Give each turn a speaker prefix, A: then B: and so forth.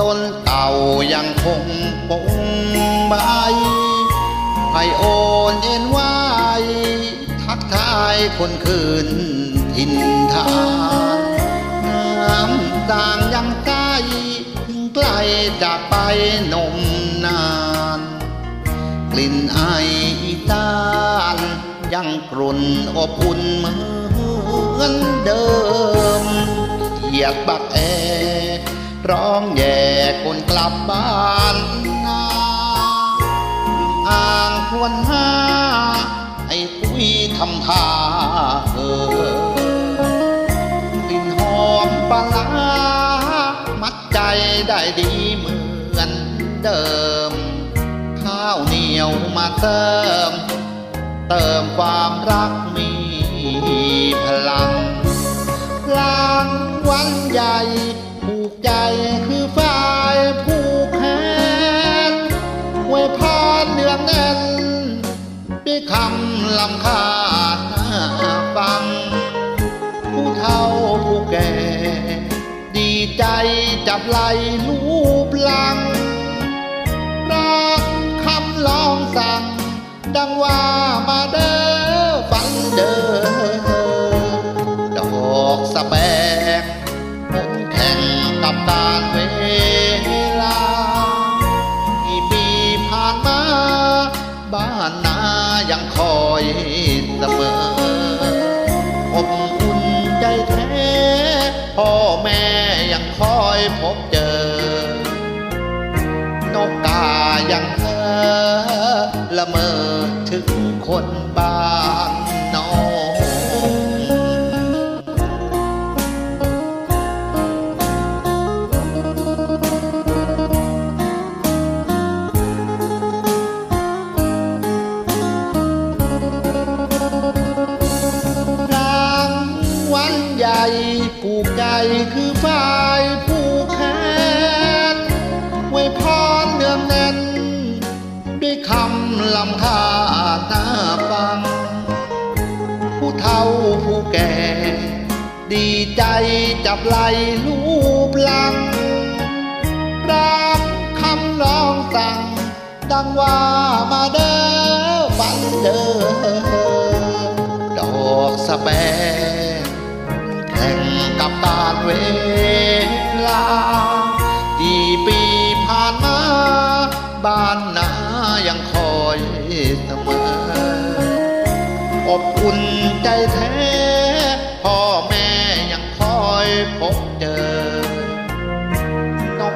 A: ต้นเก่ายังคงปงใบไพโอนเอ็นไหวทักทายคนคืนถิ่นฐานน้ำต่างยังใกล้ถึงไกลจากไปนมนาน กลิ่นไออีตานยังกรุ่นอบอุ่นเหมือนเดิมเหยียดบักแอ ร้องแย่คนกลับบ้านนาอ่างครวนห้าให้ปุ้ยทำท่าเออกลิ่นหอมปลามัดใจได้ดีเหมือนเดิม ข้าวเหนียวมาเติม เติมความรักมีพลังกลางวันใหญ่ คำลำคาญน่าฟัง ผู้เฒ่าผู้แก่ ดีใจจับไหลลูบลังรักคำลองสั่ง ดังว่ามาเด้อฝันเด้อดอกสะแบงหนแข่งกับการเวลา กี่ปีผ่านมาบ้านนา ยังคอยเสมอ อบอุ่นใจแท้ พ่อแม่ยังคอยพบเจอนกกายังเธอละเมอถึงคนบาง แก่ ดีใจจับไหลลูบลังรับคำร้องสั่ง ดังว่ามาเด้อฝันเด้อดอกสแบงแข่งกับการเวลา กี่ปีผ่านมา บ้านนายังคอยเสมออบอุ่นใจแท้ คอยพบเจอนก